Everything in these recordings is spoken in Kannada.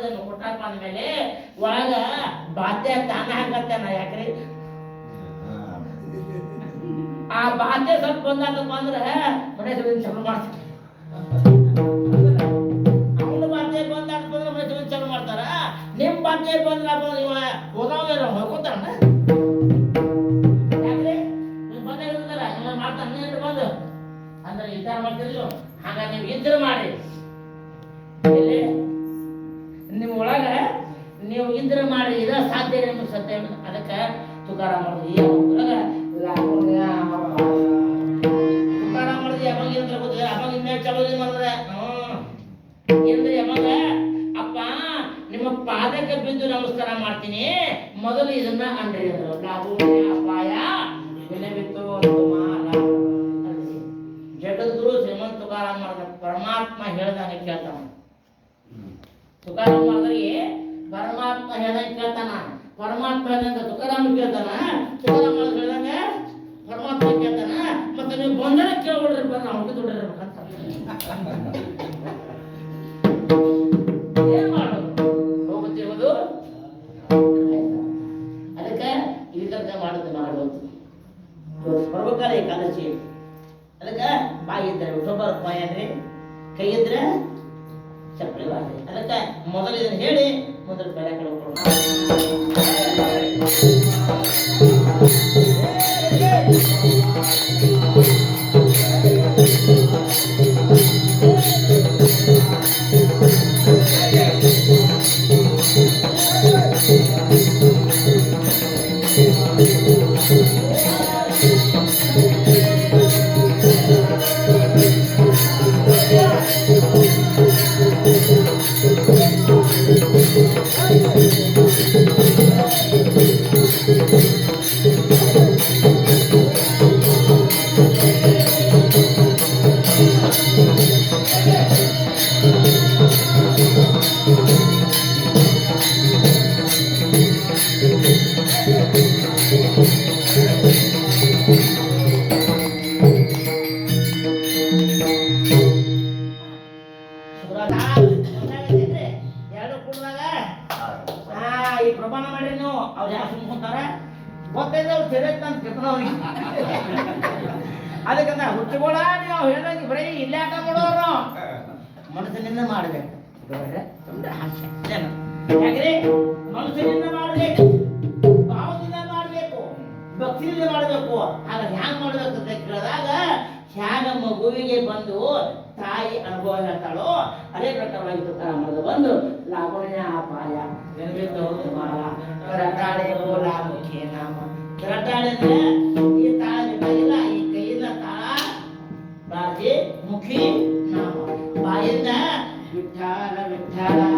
ಅದನ್ನು ಕೊಟ್ಟಪ್ಪ ಅಂದಮೇಲೆ ಒಳಗ ಬಾಧ್ಯ ತಾನ ಹಾಕತ್ತೇನ ಯಾಕ್ರಿ? ಆ ಬಾಧ್ಯ ಸ್ವಲ್ಪ ಬಂದಾಗಪ್ಪ ಅಂದ್ರೆ ಮನೆ ಸಭೆ ಚಲೋ ಮಾಡ್ತಾರೆ. ಅವನ ಬಾಧ್ಯ ಬಂದಾಗಪ್ಪ ಅಂದ್ರೆ ಮನೆ ಚಲೋ ಮಾಡ್ತಾರ. ನಿಮ್ ಬಾಧ್ಯ ಬಂದ್ರಪ್ಪ ಅಂದ್ರೆ ಇವ ಹೋದವ ಹೊಡ್ಕೊತಾರನ ಯಾಕ್ರಿ? ನೀವು ಬಂದೇ ಇರ್ತಾರ ಇವ ಮಾಡ್ತಾನೆ ಬಂದು ಅಂದ್ರೆ ವಿಚಾರ ಮಾಡ್ತಿರ್ಲಿಲ್ಲ ಹಾಗ ನೀವು ಇದ್ರ ಮಾಡಿ ನೀವು ಇದ್ರ ಮಾಡಿ ಇದ ಸಾಧ್ಯ ನಿಮ್ಗೆ ಸತ್ಯ ಅದಕ್ಕೆ ತುಕಾರ ಮಾಡೋದು ಈ ಒಳಗ ಲಾವಣ್ಯ ತುಕಾರ ಮಾಡೋದು ಯಾವಾಗ ಅವಾಗ ಚಲೋ ಇದು ಮಾಡಿದ್ರೆ ಏನ್ರಿ ಯಾವಾಗ? ಅಪ್ಪ ನಿಮ್ಮ ಪಾದಕ್ಕೆ ಬಿದ್ದು ನಮಸ್ಕಾರ ಮಾಡ್ತೀನಿ. ಮೊದಲು ಇದನ್ನ ಅನ್ರಿ ಅಂದ್ರು. ಲಾವಣ್ಯ ಅಪಾಯ ವಿನವಿತ್ತು. ಜಗದ್ಗುರು ಶ್ರೀಮಂತ ತುಕಾರಾಮ್ ಮಾಡಿದ ಪರಮಾತ್ಮ ಹೇಳ್ದಂಗೆ ಕೇಳ್ತಾನ. ತುಕಾರಾಮ್ ಮಾಡಿದ್ರಿಗೆ ಪರಮಾತ್ಮ ಹೇಳ್ದಂಗೆ ಕೇಳ್ತಾನ. ಪರಮಾತ್ಮ ಹೇಳ್ದಂಗೆ ತುಕಾರಾಮ್ ಕೇಳ್ತಾನ. ತುಕಾರಾಮ್ ಹೇಳ್ದಂಗೆ ಪರಮಾತ್ಮ ಕೇಳ್ತಾನ. ಮತ್ತೆ ನೀವು ಬಂದರೆ ಕೇಳ್ಬಿಡ್ರಿ ಬಂದ ಅವ್ರಿಗೆ ದುಡ್ಡಿರ್ಬೇಕಂತ ಏನ್ ಮಾಡೋದು? ಹೋಗುತ್ತಿರುವುದು ಅದಕ್ಕೆ ಈ ಥರದ ಮಾಡೋದು ಮಾಡೋದು ಬರ್ಬೇಕಲ್ಲ ಏಕಾದಶಿ. ಅದಕ್ಕೆ ಬಾಯಿ ಇದ್ರೆ ಒಬ್ಬರ ಬಾಯಿ ಕೈ ಇದ್ರೆ ಚಪ್ಪಲಿ ಅದಕ್ಕೆ ಮೊದಲು ಇದನ್ನ ಹೇಳಿ ಮೊದಲು ಬೆಳೆಗಳು ಕಳ್ಕೊಂಡು. ಅದಕ್ಕಂತ ಹುಟ್ಟುಗಳ ನೀವು ಹೇಳೋದು ಬರೀ ಇಲ್ಲೇ ಅಂತ ಮಾಡೋರು ಮನಸ್ಸಿನಿಂದ ಮಾಡಬೇಕು. ಸುಮ್ನೆ ಹಾಸ್ಯ ಮನಸ್ಸಿನಿಂದ ಮಾಡಬೇಕು. ಭಾವದಿಂದ ಮಾಡಬೇಕು. ಭಕ್ತಿಯಿಂದ ಮಾಡಬೇಕು. ಆಗ ಹ್ಯಾಂಗ ಮಾಡಬೇಕು ಅಂತ ಕೇಳಿದಾಗ, ಹ್ಯಾಗ ಮಗುವಿಗೆ ಬಂದು ತಾಯಿ ಅನುಭವ ಹೇಳ್ತಾಳೋ, ಅದೇ ಪ್ರಕಾರವಾಗಿ ತುಕಾರ ಮಾಡೋದು. ಬಂದು, ಲಾವಣ್ಯ ಅಪಾಯ ನಿರ್ಮಿತ ಮಾಲ ಕರಟಾಳೆ ನಾಮ ಕರಟಾಳೆ நோக்கி நாம் பயந்த விட்டால விட்டால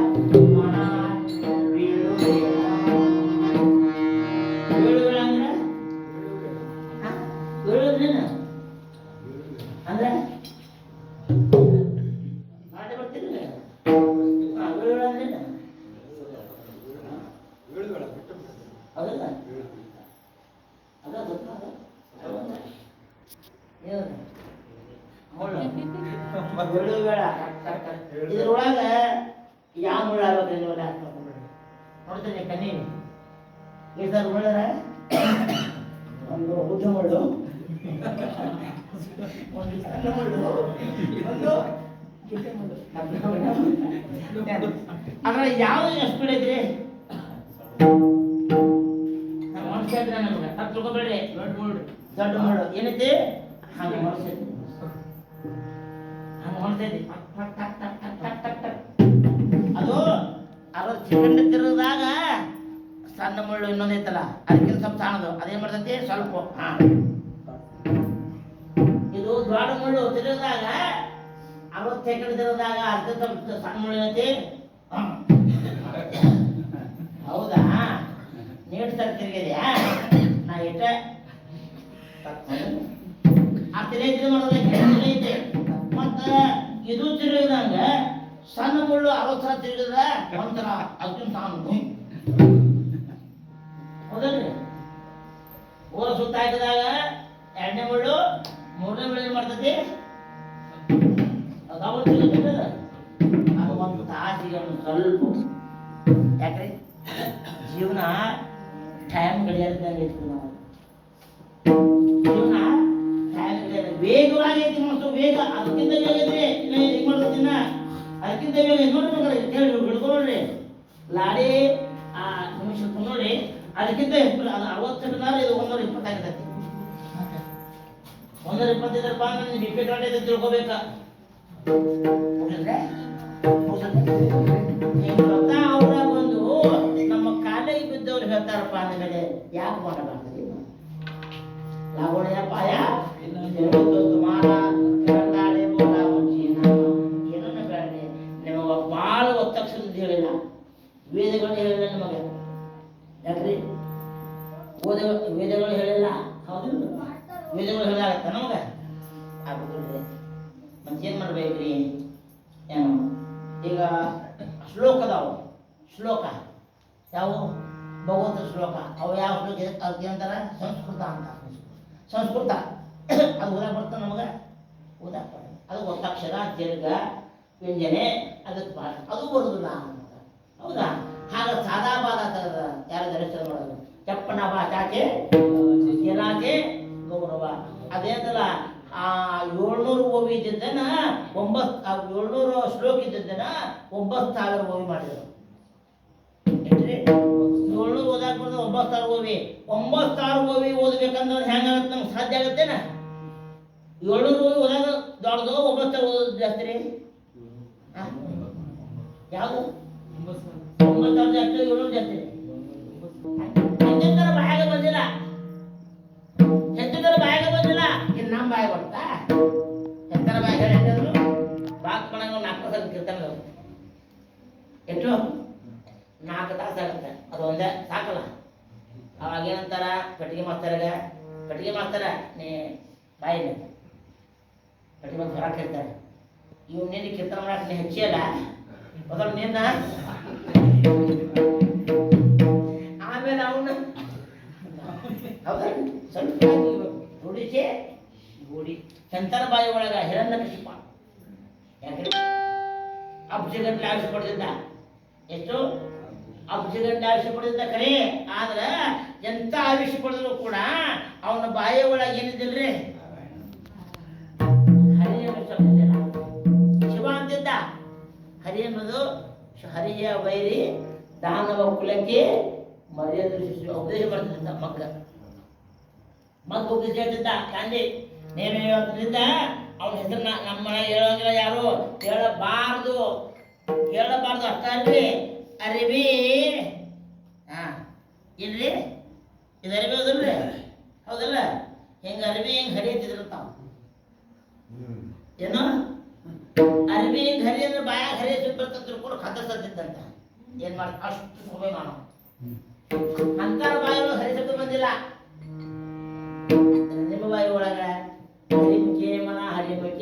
ಬೆಳ್ಳುಳ್ಳಿ ಬೇಡ ಇದ್ರೊಳಗ ಯಾವ ಮುಳ್ಳು ಆಗ್ಬೇಕಲ್ಲ ಒಳ್ಳೆ ನೋಡ್ತೀನಿ ಕನಿ ಇದ್ರ ಮುಳ್ಳರ ಒಂದು ಉದ್ದ ಮುಳ್ಳು. ಒಂದು ಸಣ್ಣ ಮುಳ್ಳು. ಒಂದು ಅದ್ರ ಯಾವ ಎಷ್ಟು ಐತ್ರಿ? ನಮ್ಗೆ ಹತ್ತು ರೂಪಾಯಿ ಬೇಡ್ರಿ. ದೊಡ್ಡ ಮುಳ್ಳು. ಏನೈತಿ? ಹಂಗೆ ಟಕ್. ಅದು ಅದ್ರ ಚಿಕನ್ ತಿರುಗಿದಾಗ ಸಣ್ಣ ಮುಳ್ಳು ಇನ್ನೊಂದು ಐತಲ್ಲ, ಅದಕ್ಕಿಂತ ಸ್ವಲ್ಪ ಸಣ್ಣದು. ಅದೇನ್ ಮಾಡ್ತೈತಿ? ಸ್ವಲ್ಪ. ಹಾ. ಇದು ದೊಡ್ಡ ಮುಳ್ಳು ತಿರುಗಿದಾಗ ಅರವತ್ತು ಸೆಕೆಂಡ್ ತಿರುದಾಗ ಅದಕ್ಕೆ ಸ್ವಲ್ಪ ಸಣ್ಣ ಮುಳ್ಳು ಐತಿ. ಹೌದಾ? ನೀಟ್ ಸರ್ ತಿರುಗಿದ್ಯಾ? ನಾ ಇಟ್ಟ. ಆ ತಿರುಗಿ ಮಾಡೋದಕ್ಕೆ ಇದು ತಿರುಗಿದಂಗ ಸಣ್ಣ ಮುಳ್ಳು ಅರವತ್ತು ತಿರುಗಿದ ಒಂಥರ ಅದಕ್ಕಿಂತ ಸಣ್ಣ ಹೌದಲ್ರಿ? ಊರ ಸುತ್ತ ಹಾಕಿದಾಗ ಎರಡನೇ ಮುಳ್ಳು, ಮೂರನೇ ಮುಳ್ಳು ಏನ್ ಮಾಡ್ತತಿ? ಅದಾವ ತಿರುಗಿದ ಅದು. ಒಂದು ತಾಸಿಗೆ ಒಂದು ಸ್ವಲ್ಪ. ಯಾಕ್ರಿ? ಜೀವನ ಟೈಮ್ ಗಳಿಯಲ್ದಂಗೆ ಇತ್ತು ನಾವು ಜೀವನ ಟೈಮ್ ಗಳಿಯಲ್ಲ ವೇಗವಾಗಿ ಐತಿ ವೇಗ ಅದಕ್ಕಿಂತ ಬೇಗ ಇದ್ರೆ ಇಲ್ಲ ಹಿಂಗ್ ಮಾಡೋದಿನ್ನ ಅದಕ್ಕಿಂತ ಬೇಗ. ನೋಡ್ರಿ ಕೇಳಿ ಬಿಡ್ಕೊಳ್ರಿ ಲಾಡಿ ಆ ನಿಮಿಷ ನೋಡಿ. ಅದಕ್ಕಿಂತ ಅರವತ್ತು ಸೆಕೆಂಡ್ ಇದು ಒಂದೂರ ಇಪ್ಪತ್ತಾಗಿರ್ತೈತಿ ಒಂದೂರ ಇಪ್ಪತ್ತೈದರಪ್ಪ ಅಂದ್ರೆ ನಿಮ್ಗೆ ಬಿಪಿ ಪಿ ಕಾರ್ಡ್ ತಿಳ್ಕೊಬೇಕ? ಮುಗಿದ್ರೆ? ಮುಗಿದ್ರೆ? ಅವರ ಒಂದು ನಮ್ಮ ಕಾಲಿಗೆ ಬಿದ್ದವ್ರು ಹೇಳ್ತಾರಪ್ಪ ಅಂದಮೇಲೆ ಯಾಕೆ ಮಾಡಬಾರ್ದು? ಲಾಗೋಣೆಯ ಪಾಯ ಜಗತ್ತು ಓದ ವೇದಗಳು ಹೇಳಿಲ್ಲ? ಹೌದಿಲ್ಲ ವೇದಗಳು ಹೇಳಾಗತ್ತ ನಮ್ಗೆ? ಆಗುದಿಲ್ಲ ಮತ್ತೇನು ಮಾಡ್ಬೇಕ್ರಿ? ಏನು? ಈಗ ಶ್ಲೋಕ ಅದಾವು ಶ್ಲೋಕ. ಯಾವ? ಭಗವಂತ ಶ್ಲೋಕ. ಅವು ಯಾವ ಶ್ಲೋಕ ಇದೆ? ಅದಕ್ಕೆ ಏನಂತಾರ? ಸಂಸ್ಕೃತ ಅಂತ ಸಂಸ್ಕೃತ. ಅದು ಓದಕ್ಕೆ ಬರ್ತ ನಮಗೆ? ಓದಕ್ಕೆ ಅದು ಒತ್ತಕ್ಷರ ದೀರ್ಘ ವ್ಯಂಜನೆ ಅದಕ್ಕೆ ಭಾಷೆ. ಅದು ಬರುದಿಲ್ಲ ಹೌದಾ? ಹಾಗ ಸಾದಾ ಬಾದ ಥರದ ಯಾರು ದರ್ಶನ ಮಾಡೋದು ಚಪ್ಪಣ ಬಾ ಚಾಚೆ ಏನಾಚೆ ಗೌರವ. ಅದೇನಲ್ಲ ಆ ಏಳ್ನೂರು ಓವಿ ಇದ್ದಿದ್ದನ್ನ ಒಂಬತ್ತು, ಆ ಏಳ್ನೂರು ಶ್ಲೋಕ ಇದ್ದಿದ್ದನ್ನ ಒಂಬತ್ತು ಸಾವಿರ ಓವಿ ಮಾಡಿದರು? ಏಳ್ನೂರು ಓದಾಕ ಬಂದ ಒಂಬತ್ತು ಸಾವಿರ ಓವಿ. ಒಂಬತ್ತು ಸಾವಿರ ಓವಿ ಓದ್ಬೇಕಂದ್ರೆ ಹೆಂಗಾಗತ್ತೆ ನಮ್ಗೆ ಸಾಧ್ಯ ಆಗತ್ತೇನ? ಏಳ್ನೂರು ಓವಿ ಓದಾಗ ದೊಡ್ಡದು ಒಂಬತ್ತು ಸಾವಿರ ಓದೋದು ಜಾಸ್ತಿ ರೀ? ಯಾವುದು? ಒಂಬತ್ತು ಸಾವಿರ ಜಾಸ್ತಿ, ಏಳ್ನೂರು ಜಾಸ್ತಿ ರೀ. ಹೆಚ್ಚಿನ ಬಾಯಾಗ ಬಂದಿಲ್ಲ? ಹೆಚ್ಚಿನ ಬಾಯಾಗ ಬಂದಿಲ್ಲ? ಇನ್ನು ನಮ್ಮ ಬಾಯಾಗ ಬರ್ತಾ? ಹೆಚ್ಚಿನ ಬಾಯಾಗ ಹೇಳಿದ್ರು ಬಾತ್ ಮಣಂಗ ನಾಲ್ಕು ಸಲ ಕೀರ್ತನೆ ಎಷ್ಟು? ನಾಲ್ಕು ತಾಸು ಆಗುತ್ತೆ. ಅದು ಒಂದೇ. ಸಾಕಲ್ಲ? ಅವಾಗ ಏನಂತಾರ? ಕಟ್ಟಿಗೆ ಮಾಸ್ತಾರಾಗ ಕಟ್ಟಿಗೆ ಮಾಸ್ತಾರ ನೀ ಬಾಯಿಲ್ಲ. ಕಟ್ಟಿಗೆ ಮಾಸ್ತರ ಹೊರಗೆ ಕೇಳ್ತಾರೆ. ಇವ್ ನಿನ್ನ ಕೀರ್ತನ ಮಾಡಕ್ಕೆ ನೀ ಹೆಚ್ಚಿಯಲ್ಲ? ಮೊದಲು ನಿನ್ನ ಹೌದಾ? ಸ್ವಲ್ಪ ರೂಢಿಸಿ ರೂಢಿ ಶಂತರ ಬಾಯಿ ಒಳಗ ಹಿರಣ್ಯ ಕಶಿಪ ಯಾಕೆ ಅಬ್ಜಗಂಟ್ಲೆ ಆಯುಷ್ ಪಡೆದಿದ್ದ ಎಷ್ಟು? ಅಬ್ಜಗಂಟ್ಲೆ ಆಯುಷ ಪಡೆದಿದ್ದ ಖರೆ ಆದ್ರೆ ಎಂತ ಆಯುಷ ಪಡೆದ್ರು ಕೂಡ ಅವನ ಬಾಯಿ ಒಳಗೆ ಏನಿದ್ದಿಲ್ರಿ? ಹರಿ. ಶಿವ ಅಂತಿದ್ದ. ಹರಿ ಅನ್ನೋದು ಹರಿಯ ವೈರಿ, ದಾನವ ಕುಲಕ್ಕೆ ಮರ್ಯಾದೆ ಉಪದೇಶ ಮಾಡ್ತಿದ್ದ ಮಗ್ಗ. ಮಗ್ಗ ಹೋಗಿ ಹೇಳ್ತಿದ್ದ ಗಾಂಧಿ ನೀನು ಹೇಳೋದ್ರಿಂದ ಅವನ ಹೆಸರನ್ನ ನಮ್ಮ ಹೇಳೋಂಗಿಲ್ಲ ಯಾರು? ಹೇಳಬಾರ್ದು. ಹೇಳಬಾರ್ದು ಅಷ್ಟೇ ಅಲ್ರಿ ಅರಿವಿ. ಹಾ ಇಲ್ರಿ ಇದು ಅರಿವಿ ಹೌದಲ್ರಿ? ಹೌದಲ್ಲ? ಹೆಂಗೆ ಅರಿವಿ ಹೆಂಗ್ ಹರಿಯತ್ತಿದ್ರು ತಾವು ಏನು? ಅರಿವಿ ಹೆಂಗ್ ಹರಿ ಅಂದ್ರೆ ಬಾಯಾಗ ಹರಿಯ ಕೂಡ ತಿಳ್ಕೊಂಡು ಕತ್ತರಿಸತ್ತಿದ್ದಂತ ಏನು ಮಾಡ ಅಷ್ಟು ಸಮಯ ನಾನು ಅಂತಾರ ಬಾಯಿಗಳು ಹರಿಸಕ್ಕೆ ಬಂದಿಲ್ಲ.